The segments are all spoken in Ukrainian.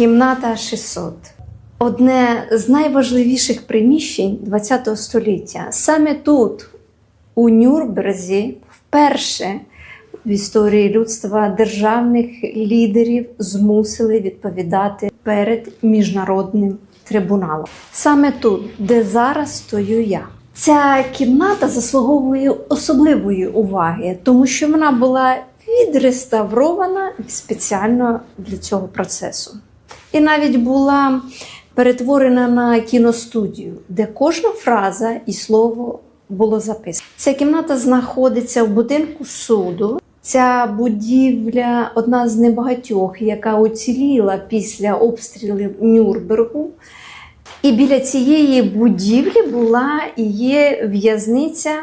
Кімната 600. Одне з найважливіших приміщень ХХ століття. Саме тут, у Нюрнберзі, вперше в історії людства державних лідерів змусили відповідати перед міжнародним трибуналом. Саме тут, де зараз стою я. Ця кімната заслуговує особливої уваги, тому що вона була відреставрована спеціально для цього процесу. І навіть була перетворена на кіностудію, де кожна фраза і слово було записано. Ця кімната знаходиться в будинку суду. Ця будівля одна з небагатьох, яка уціліла після обстрілів Нюрнбергу. І біля цієї будівлі була і є в'язниця,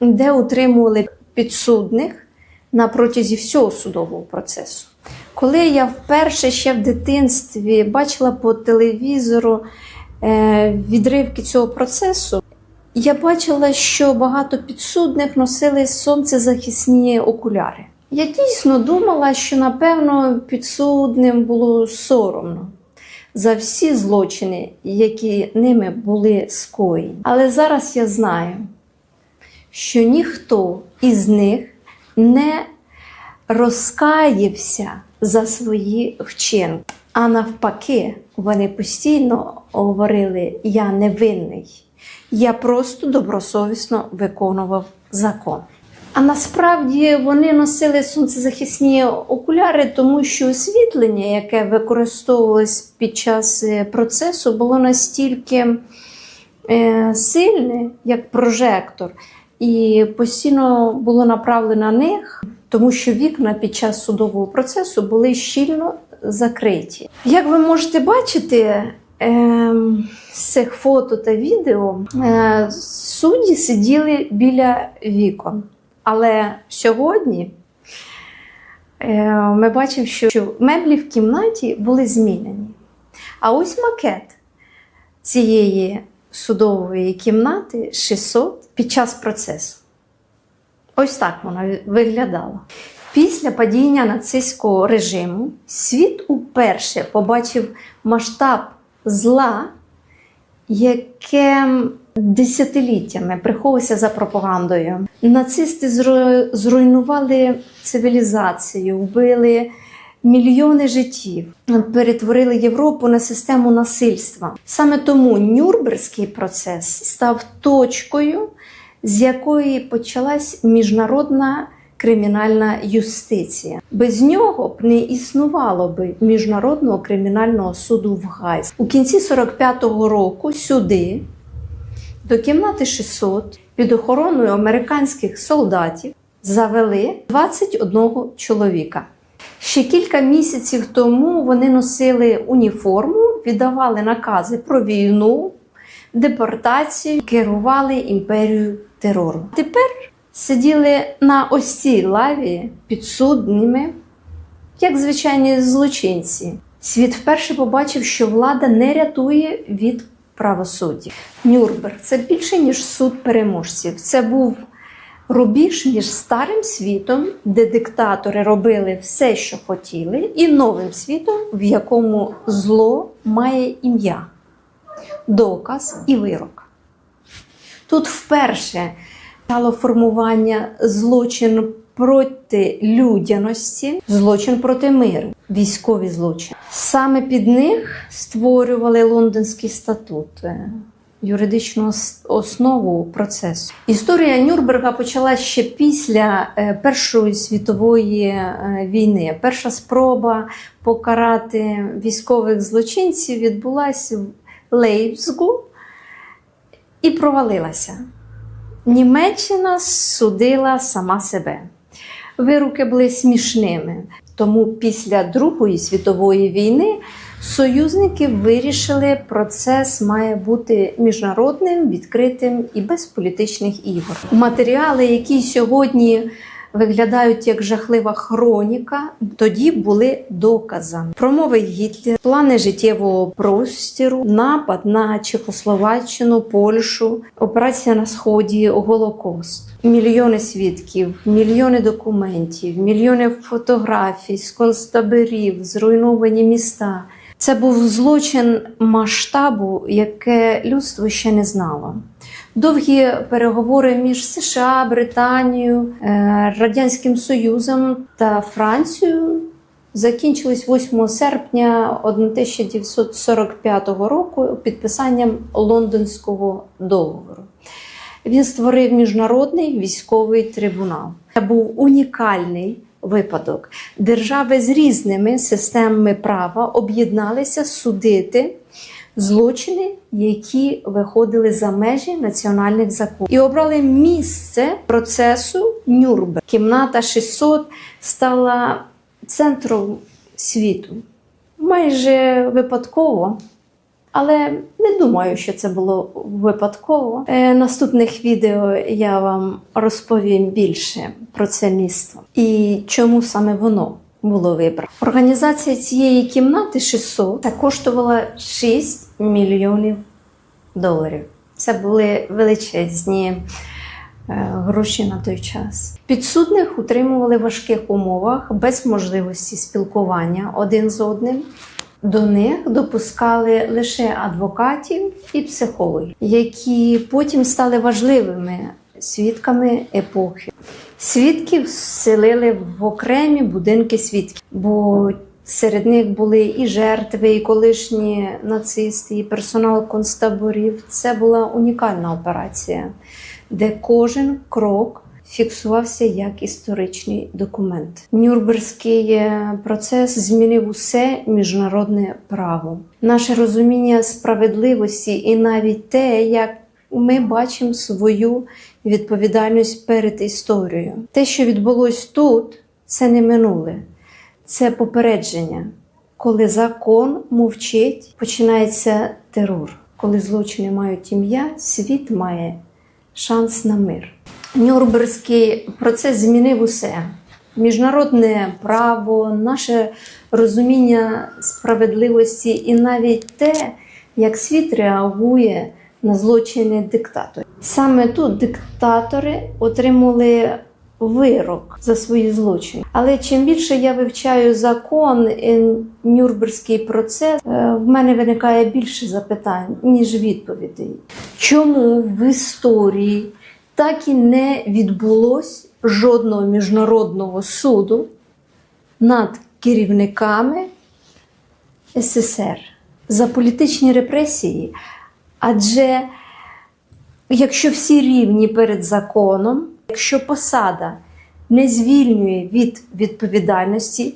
де утримували підсудних на протязі всього судового процесу. Коли я вперше ще в дитинстві бачила по телевізору е, відривки цього процесу, я бачила, що багато підсудних носили сонцезахисні окуляри. Я дійсно думала, що напевно підсудним було соромно за всі злочини, які ними були скоєні. Але зараз я знаю, що ніхто із них не розкаявся за свої вчинки. А навпаки, вони постійно говорили: я невинний, я просто добросовісно виконував закон. А насправді вони носили сонцезахисні окуляри, тому що освітлення, яке використовувалось під час е, процесу, було настільки е, сильне, як прожектор, і постійно було направлено на них, тому що вікна під час судового процесу були щільно закриті. Як ви можете бачити, ем, з цих фото та відео е, судді сиділи біля вікон. Але сьогодні е, ми бачимо, що меблі в кімнаті були змінені. А ось макет цієї судової кімнати 600 під час процесу. Ось так вона виглядала. Після падіння нацистського режиму світ уперше побачив масштаб зла, яке десятиліттями приховувався за пропагандою. Нацисти зруйнували цивілізацію, вбили мільйони життів, перетворили Європу на систему насильства. Саме тому Нюрнберзький процес став точкою, з якої почалась міжнародна кримінальна юстиція. Без нього б не існувало би міжнародного кримінального суду в Гайзі. У кінці 45-го року сюди, до кімнати 600, під охороною американських солдатів завели 21 чоловіка. Ще кілька місяців тому вони носили уніформу, віддавали накази про війну, депортацію, керували імперією терору. Тепер сиділи на ось лаві підсудними, як звичайні злочинці. Світ вперше побачив, що влада не рятує від правосуддя. Нюрнберг – це більше ніж суд переможців. Це був рубіж між старим світом, де диктатори робили все, що хотіли, і новим світом, в якому зло має ім'я, доказ і вирок. Тут вперше стало формування злочин проти людяності, злочин проти миру, військові злочини. Саме під них створювали лондонський статут. е, Юридичну основу процесу. Історія Нюрнберга почалася ще після е, Першої світової е, війни. Перша спроба покарати військових злочинців відбулася в Лейпцигу і провалилася. Німеччина судила сама себе. Вируки були смішними. Тому після Другої світової війни союзники вирішили, процес має бути міжнародним, відкритим і без політичних ігор. Матеріали, які сьогодні виглядають як жахлива хроніка, тоді були доказами. Промови Гітлера, плани життєвого простіру, напад на Чехословаччину, Польщу, операція на сході, Голокост. Мільйони свідків, мільйони документів, мільйони фотографій з концтаборів, зруйновані міста. Це був злочин масштабу, яке людство ще не знало. Довгі переговори між США, Британією, е, Радянським Союзом та Францією закінчились 8 серпня 1945 року підписанням Лондонського договору. Він створив міжнародний військовий трибунал. Це був унікальний випадок. Держави з різними системами права об'єдналися судити злочини, які виходили за межі національних законів, і обрали місце процесу Нюрнберг. Кімната 600 стала центром світу. Майже випадково. Але не думаю, що це було випадково. Е, наступних відео я вам розповім більше про це місто і чому саме воно було вибрано. Організація цієї кімнати 600 це коштувала 6 мільйонів доларів. Це були величезні е, гроші на той час. Підсудних утримували в важких умовах без можливості спілкування один з одним. До них допускали лише адвокатів і психологів, які потім стали важливими свідками епохи. Свідків вселили в окремі будинки свідків, бо серед них були і жертви, і колишні нацисти, і персонал концтаборів. Це була унікальна операція, де кожен крок фіксувався як історичний документ. Нюрнберзький е, процес змінив усе міжнародне право, наше розуміння справедливості і навіть те, як ми бачимо свою відповідальність перед історією. Те, що відбулось тут, це не минуле, це попередження. Коли закон мовчить, починається терор. Коли злочини мають ім'я, світ має шанс на мир. Нюрнберзький процес змінив усе. Міжнародне право, наше розуміння справедливості і навіть те, як світ реагує на злочини диктаторів. Саме тут диктатори отримали вирок за свої злочини. Але чим більше я вивчаю закон і Нюрнберзький процес, е, в мене виникає більше запитань, ніж відповідей. Чому в історії так і не відбулось жодного міжнародного суду над керівниками СССР за політичні репресії? Адже якщо всі рівні перед законом, якщо посада не звільнює від відповідальності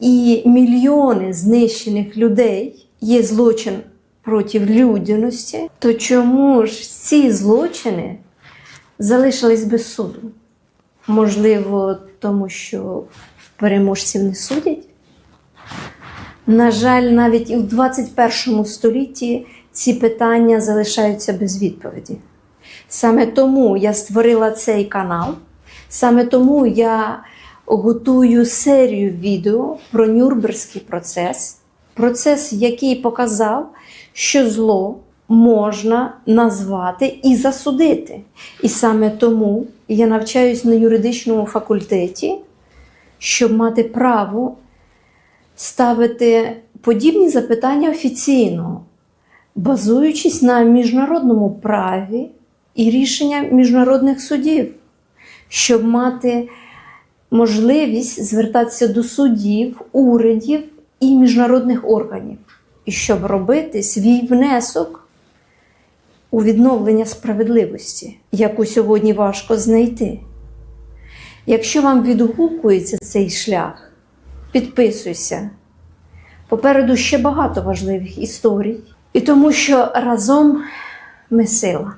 і мільйони знищених людей є злочин проти людяності, то чому ж ці злочини залишились без суду? Можливо, тому що переможців не судять? На жаль, навіть в 21 столітті ці питання залишаються без відповіді. Саме тому я створила цей канал, саме тому я готую серію відео про Нюрнберзький процес, процес, який показав, що зло можна назвати і засудити. І саме тому я навчаюсь на юридичному факультеті, щоб мати право ставити подібні запитання офіційно, базуючись на міжнародному праві і рішення міжнародних судів, щоб мати можливість звертатися до судів, урядів і міжнародних органів, і щоб робити свій внесок у відновлення справедливості, яку сьогодні важко знайти. Якщо вам відгукується цей шлях, підписуйся. Попереду ще багато важливих історій, і тому що разом ми сила.